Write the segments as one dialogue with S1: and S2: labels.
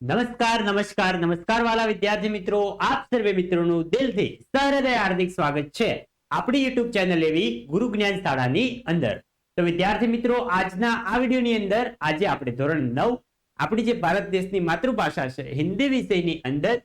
S1: નમસ્કાર નમસ્કાર નમસ્કાર વાલા વિદ્યાર્થી મિત્રો. આપ સર્વે મિત્રોનું દિલથી સહૃદય હાર્દિક સ્વાગત છે. આપણી યુટ્યુબ ચેનલ એવી ગુરુ જ્ઞાન શાળાની અંદર. તો વિદ્યાર્થી મિત્રો, આજના આ વિડીયોની અંદર આજે આપણે ધોરણ નવ, આપણી જે ભારત દેશની માતૃભાષા છે, હિન્દી વિષયની અંદર,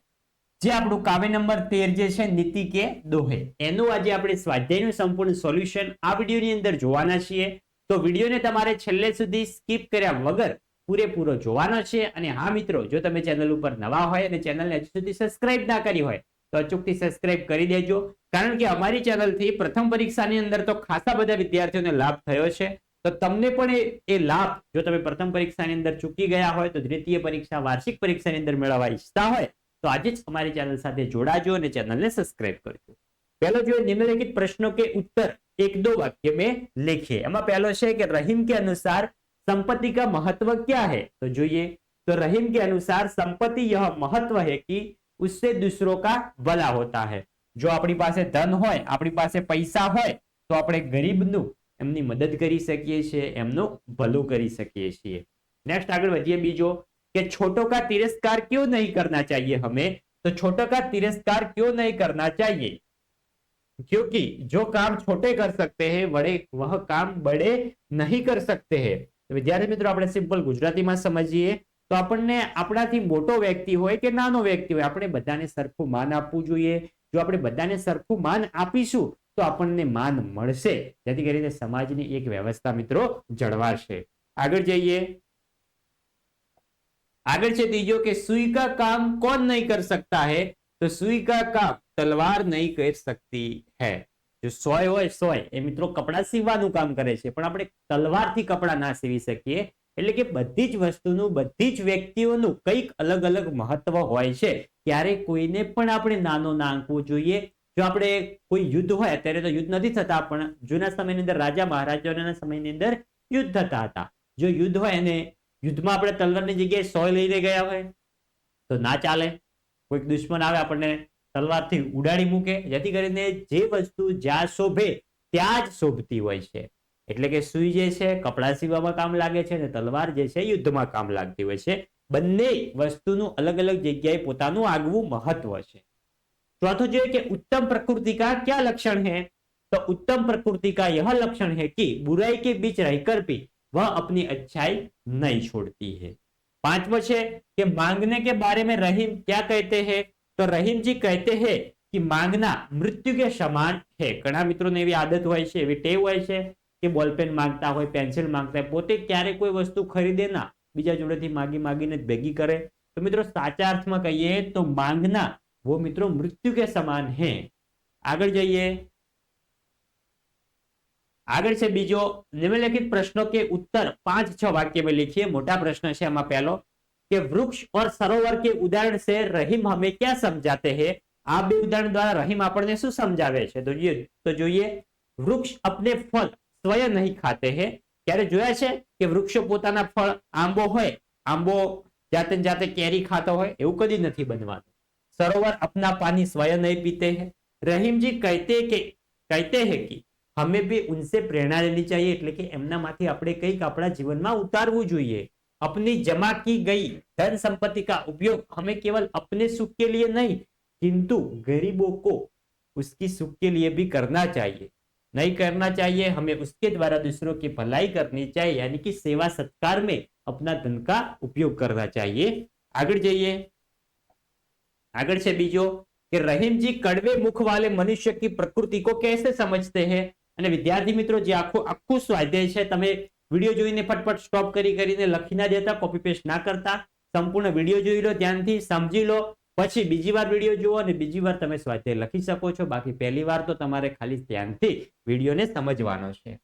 S1: જે આપણું કાવ્ય નંબર તેર જે છે, નીતિ કે દોહે, એનું આજે આપણે સ્વાધ્યાયનું સંપૂર્ણ સોલ્યુશન આ વિડીયોની અંદર જોવાના છીએ. તો વિડીયોને તમારે છેલ્લે સુધી સ્કીપ કર્યા વગર પૂરેપૂરો જોવાનો છે. અને હા મિત્રો, જો તમે ચેનલ ઉપર નવા હોય અને ચેનલને હજુ સુધી સબસ્ક્રાઇબ ના કરી હોય, તો અચૂકથી સબસ્ક્રાઇબ કરી દેજો. કારણ કે અમારી ચેનલથી પ્રથમ પરીક્ષાની અંદર તો ખાસા બધા વિદ્યાર્થીઓને લાભ થયો છે. તો તમને પણ એ લાભ, જો તમે પ્રથમ પરીક્ષાની અંદર ચૂકી ગયા હોય, તો દ્વિતીય પરીક્ષા, વાર્ષિક પરીક્ષાની અંદર મેળવવા ઈચ્છતા હોય, તો આજે જ અમારી ચેનલ સાથે જોડાજો અને ચેનલને સબસ્ક્રાઇબ કરજો. પહેલો જો નિમ્નલિખિત પ્રશ્નો કે ઉત્તર એક દો વાક્ય મેં લીખીએ એમાં પહેલો છે કે રહીમ કે અનુસાર संपत्ति का महत्व क्या है तो જોઈએ तो रहीम के अनुसार संपत्ति यह महत्व है कि उससे दूसरों का भला होता है જો આપણી પાસે ધન હોય આપણી પાસે પૈસા હોય તો આપણે ગરીબનું એમની મદદ કરી શકીએ છીએ એમનું ભલું કરી શકીએ છીએ નેક્સ્ટ આગળ વધીએ બીજો કે छोटों का तिरस्कार क्यों नहीं करना चाहिए हमें तो छोटों का तिरस्कार क्यों नहीं करना चाहिए क्योंकि जो काम छोटे कर सकते हैं बड़े वह काम बड़े नहीं कर सकते हैं તો વિદ્યાર્થી મિત્રો, આપણે સિમ્પલ ગુજરાતીમાં સમજીએ, તો આપણને આપણાથી મોટો વ્યક્તિ હોય કે નાનો વ્યક્તિ હોય, આપણે બધાને સરખું માન આપવું જોઈએ. જો આપણે બધાને સરખું માન આપીશું, તો આપણને માન મળશે. જેથી કરીને સમાજની એક વ્યવસ્થા મિત્રો જળવાશે. આગળ જઈએ. આગળ છે ત્રીજો કે સુઈ કા કામ કોણ નહીં કર સકતા હે? તો સુઈ કા કામ તલવાર નહીં કરી શકતી હૈ. જો સોય હોય સોય. એ મિત્રો કપડાં સીવવાનું કામ કરે છે. પણ આપણે તલવારથી કપડા ના સીવી શકીએ. એટલે કે બધી જ વસ્તુનું, બધી જ વ્યક્તિઓનું કંઈક અલગ અલગ મહત્વ હોય છે. ત્યારે કોઈને પણ આપણે નાનો ના આંકવું જોઈએ. જો આપણે કોઈ યુદ્ધ હોય, અત્યારે તો યુદ્ધ નથી થતા, પણ જૂના સમયની અંદર રાજા મહારાજાઓના સમયની અંદર યુદ્ધ થતા હતા. જો યુદ્ધ હોય અને યુદ્ધમાં આપણે તલવારની જગ્યાએ સોય લઈને ગયા હોય, તો ના ચાલે. કોઈક દુશ્મન આવે આપણને તલવારથી ઉડાડી મૂકે જેથી કરીને જે વસ્તુ જ્યાં શોભે ત્યાં જ શોભતી હોય છે એટલે કે સુઈ જે છે કપડાં સીવવામાં કામ લાગે છે અને તલવાર જે છે યુદ્ધમાં કામ લાગતી હોય છે બંને વસ્તુનું અલગ અલગ જગ્યાએ પોતાનું આગવું મહત્વ છે ચોથું જોઈએ કે उत्तम प्रकृति का क्या लक्षण है तो उत्तम प्रकृति का यह लक्षण है कि बुराई के बीच रहकर भी वह अपनी अच्छाई नहीं छोड़ती है पांचवा છે कि मांगने के बारे में रहीम क्या कहते हैं તો रहीम जी कहते हैं कि मांगना मृत्यु के समान है ઘણા મિત્રોને એવી આદત હોય છે, એવી ટેવ હોય છે કે બોલપેન માંગતા હોય, પેન્સિલ માંગતા હોય, પોતે ક્યારે કોઈ વસ્તુ ખરીદે ના, બીજા જોડેથી માગી માગીને ભેગી કરે. તો મિત્રો સાચા અર્થમાં કહીએ તો માંગના, વો મિત્રો મૃત્યુ કે સમાન હે. આગળ જઈએ. આગળ છે બીજો નિમ્નલેખિત પ્રશ્નો કે ઉત્તર પાંચ છ વાક્યમાં લખીએ. મોટા પ્રશ્ન છે આમાં પહેલો. કે વૃક્ષ और सरोवर के उदाहरण से रहीम हमें क्या समझाते हैं આ બે ઉદાહરણ દ્વારા રહીમ આપણને શું સમજાવે છે તો જોઈએ તો જોઈએ વૃક્ષ अपने फल स्वयं नहीं खाते हैं ક્યારે જોયા છે કે વૃક્ષો પોતાના ફળ આંબો હોય આંબો જાતે ને જાતે કેરી ખાતો હોય એવું કદી નથી બનવાનું सरोवर अपना पानी स्वयं नहीं पीते हैं रहीम जी कहते કે कहते हैं कि हमें भी उनसे प्रेरणा लेनी चाहिए એટલે કે એમનામાંથી આપણે કંઈક આપણા જીવનમાં ઉતારવું જોઈએ अपनी जमा की गई धन संपत्ति का उपयोग हमें केवल अपने सुख के लिए नहीं किंतु गरीबों को उसकी सुख के लिए भी करना चाहिए नहीं करना चाहिए हमें उसके द्वारा दूसरों की भलाई करनी चाहिए यानी कि सेवा सत्कार में अपना धन का उपयोग करना चाहिए આગળ જઈએ આગળ છે બીજો કે રહીમજી કડવે મુખ વાલે મનુષ્ય की प्रकृति को कैसे समझते हैं અને વિદ્યાર્થી મિત્રો જે આખું આખું સ્વાધ્યાય છે તમે વિડીયો જોઈને ફટફટ સ્ટોપ કરી કરીને લખી ના દેતા કોપી પેસ્ટ ના કરતા સંપૂર્ણ વિડીયો જોઈ લો ધ્યાનથી સમજી લો પછી બીજી વાર વિડીયો જુઓ અને બીજી વાર તમે સ્વાધ્યાય લખી શકો છો બાકી પહેલી વાર તો તમારે ખાલી ધ્યાનથી વિડીયોને સમજવાનો છે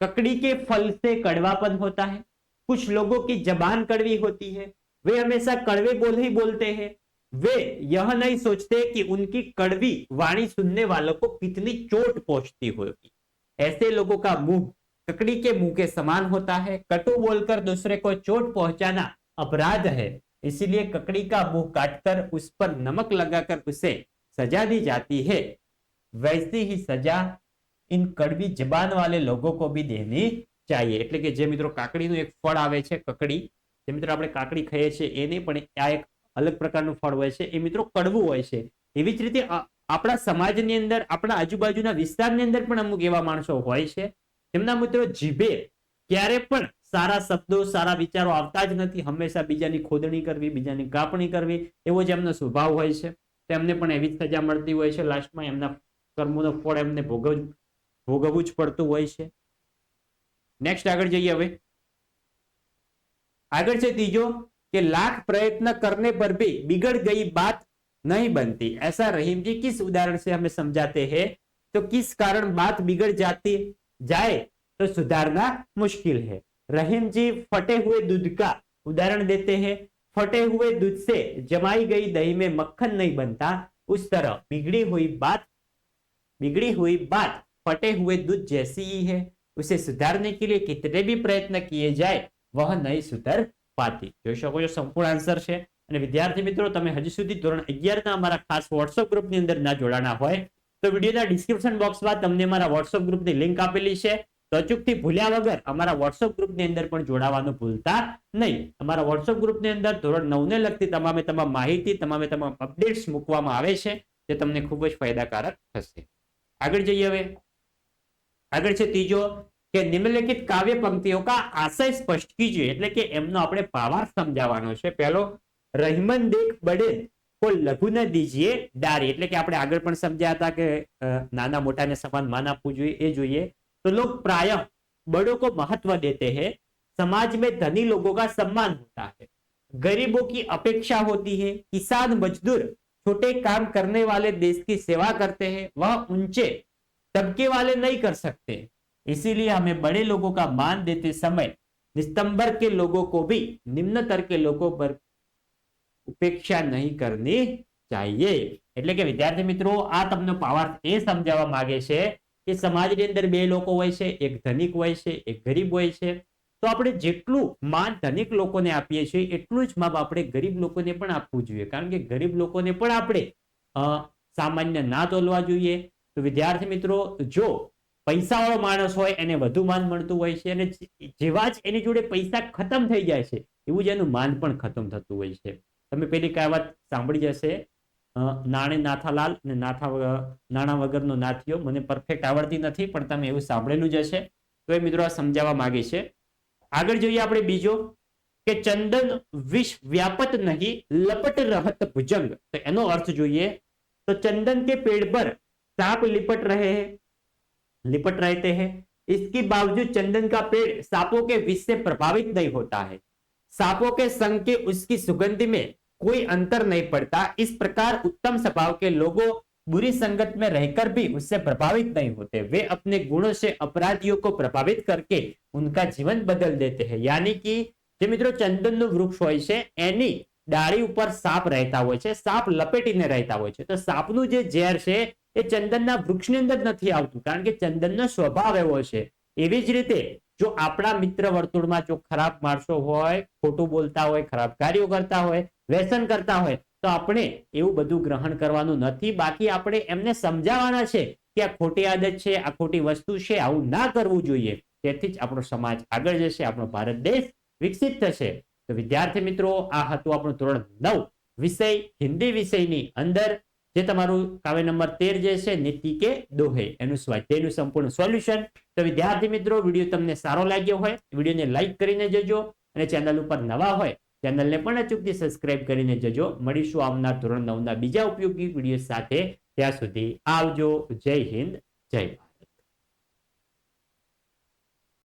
S1: ककड़ी के फल से कड़वापन होता है कुछ लोगों की जबान कड़वी होती है वे हमेशा कड़वे बोल ही बोलते हैं वे यह नहीं सोचते कि उनकी कड़वी वाणी सुनने वालों को कितनी चोट पहुंचती होगी ऐसे लोगों का मुंह ककड़ी के मुंह के समान होता है कटु बोलकर दूसरे को चोट पहुंचाना अपराध है इसीलिए ककड़ी का मुंह काटकर उस पर नमक लगाकर उसे सजा दी जाती है वैसी ही सजा इन कड़वी जबान वाले लोगों को भी देनी चाहिए એટલે કે જે મિત્રો કાકડીનું એક ફળ આવે છે કકડી જે મિત્રો આપણે કાકડી ખાઈએ છીએ એ નહીં પણ આ એક અલગ પ્રકારનું ફળ હોય છે એ મિત્રો કડવું હોય છે એવી જ રીતે અ- આપણા સમાજની અંદર આપણા આજુબાજુના વિસ્તારની અંદર પણ અમુક એવા માણસો હોય છે જેમના મિત્રો જીભે ક્યારે પણ સારા શબ્દો સારા વિચારો આવતા જ નથી હંમેશા બીજાની ખોદણી કરવી બીજાની કાપણી કરવી એવો જ એમનો સ્વભાવ હોય છે તો એમને પણ એવી જ સજા મળતી હોય છે લાસ્ટમાં એમના કર્મોનો ફળ એમને ભોગવ ભોગવવું જ પડતું હોય છે નેક્સ્ટ આગળ જઈએ હવે આગળ છે ત્રીજો कि लाख प्रयत्न करने पर भी बिगड़ गई बात नहीं बनती ऐसा रहीम जी किस उदाहरण से हमें समझाते हैं तो किस कारण बात बिगड़ जाती जाए तो सुधारना मुश्किल है रहीम जी फटे हुए दूध का उदाहरण देते हैं फटे हुए दूध से जमाई गई दही में मक्खन नहीं बनता उस तरह बिगड़ी हुई बात बिगड़ी हुई बात फटे हुए दूध जैसी ही है उसे सुधारने के लिए कितने भी प्रयत्न किए जाए वह नहीं सुधर પાતી જોઈ શકો છો સંપૂર્ણ આન્સર છે અને વિદ્યાર્થી મિત્રો તમે હજી સુધી ધોરણ અગિયારના અમારા ખાસ વોટ્સઅપ ગ્રુપની અંદર ના જોડાણા હોય તો વિડીયોના ડિસ્ક્રિપ્શન બોક્સમાં તમને મારા વોટ્સઅપ ગ્રુપની લિંક આપેલી છે. તો અચૂકથી ભૂલ્યા વગર અમારા વોટ્સઅપ ગ્રુપની અંદર પણ જોડાવાનું ભૂલતા નહીં. અમારા વોટ્સઅપ ગ્રુપની અંદર ધોરણ નવને લગતી તમામે તમામ માહિતી, તમામે તમામ અપડેટ્સ મૂકવામાં આવે છે, જે તમને ખૂબ જ ફાયદાકારક થશે. આગળ જઈએ હવે. આગળ છે ત્રીજો, કે નિમ્નલિખિત કાવ્ય પંક્તિઓ કા આશય સ્પષ્ટ કીજીએ, એટલે કે એમનો આપણે ભાવાર્થ સમજાવવાનો છે. પહેલો, રહીમન દેખ બડે કો લઘુ ન દીજીએ ડારી એટલે કે આપણે આગળ પણ સમજ્યા હતા કે અ, નાના મોટાને સમાન માન આપવું જોઈએ એ જોઈએ तो लोग प्राय बड़ों को महत्व देते हैं समाज में धनी लोगों का सम्मान होता है गरीबों की अपेक्षा होती है किसान मजदूर छोटे काम करने वाले देश की सेवा करते हैं वह ऊंचे तबके वाले नहीं कर सकते इसीलिए हमें बड़े लोगों का मान देते समय निस्तंबर के लोगों को भी निम्नतर के लोगों पर ઉપેક્ષા નહીં કરવી ચાહીએ એટલે કે વિદ્યાર્થી મિત્રો, આ તમને પાવર્થ એ સમજાવવા માંગે છે કે સમાજની અંદર બે લોકો હોય છે, એક ધનિક હોય છે, એક ગરીબ હોય છે. તો આપણે જેટલું માન ધનિક લોકોને આપીએ છીએ, એટલું જ માપ આપણે ગરીબ લોકોને પણ આપવું જોઈએ. કારણ કે ગરીબ લોકોને પણ આપણે સામાન્ય ના તોલવા જોઈએ. તો વિદ્યાર્થી મિત્રો, જો પૈસાવાળો માણસ હોય, એને વધુ માન મળતું હોય છે અને જેવા જ એની જોડે પૈસા ખતમ થઈ જાય છે, એવું જ એનું માન પણ ખતમ થતું હોય છે. તમે પેલી કહેવત સાંભળી જશે? નાણે નાથાલાલ અને નાથા નાણા વગરનો નાથિયો મને પરફેક્ટ આવડતી નથી, પણ તમે એવું સાંભળેલું જ હશે. તો એ મિત્રો આ સમજાવવા માંગે છે. આગળ જોઈએ આપણે બીજો, કે ચંદન વિષ વ્યાપત નહીં, લપટ રહત ભુજંગ. તો એનો અર્થ જોઈએ, તો ચંદન કે પેડ પર સાપ લિપટ રહે लिपट रहते हैं इसके बावजूद चंदन का पेड़ सांपों के विष से प्रभावित नहीं होता है सांपों के संग के उसकी सुगंध में कोई अंतर नहीं पड़ता इस प्रकार उत्तम स्वभाव के लोगों बुरी संगत में रहकर भी उससे प्रभावित नहीं होते वे अपने गुणों से अपराधियों को प्रभावित करके उनका जीवन बदल देते हैं यानी कि જે મિત્રો ચંદનનું વૃક્ષ હોય છે એની ડાળી ઉપર સાપ રહેતા હોય છે સાપ લપેટીને રહેતા હોય છે તો સાપનું જે ઝેર છે એ ચંદનના વૃક્ષની અંદર નથી આવતું કારણ કે ચંદનનો સ્વભાવ એવો છે એવી જ રીતે જો આપણા મિત્ર વર્તુળમાં જો ખરાબ માણસો હોય ખોટું બોલતા હોય ખરાબ કાર્યો કરતા હોય વ્યસન કરતા હોય, તો આપણે એવું બધું ગ્રહણ કરવાનું નથી. બાકી આપણે એમને સમજાવવાના છે કે આ ખોટી આદત છે, આ ખોટી વસ્તુ છે, આવું ના કરવું જોઈએ. તેથી જ આપણો સમાજ આગળ જશે, આપણો ભારત દેશ વિકસિત થશે. તો વિદ્યાર્થી મિત્રો, આ હતું આપણું ધોરણ નવ. વિષય, હિન્દી વિષયની અંદર જે તમારું કાવ્ય નંબર તેર જે છે, નીતિ કે દોહે. એનું સ્વાધ્યાયનું સંપૂર્ણ સોલ્યુશન. તો વિદ્યાર્થી મિત્રો, વીડિયો તમને સારો લાગ્યો હોય, વિડીયોને લાઈક કરીને જજો અને ચેનલ ઉપર નવા હોય ચેનલને પણ અચૂકથી સબસ્ક્રાઇબ કરીને જજો. મળીશું આવનાર ધોરણ નવના બીજા ઉપયોગી વીડિયો સાથે. ત્યાં સુધી આવજો. જય હિન્દ. જય ભારત.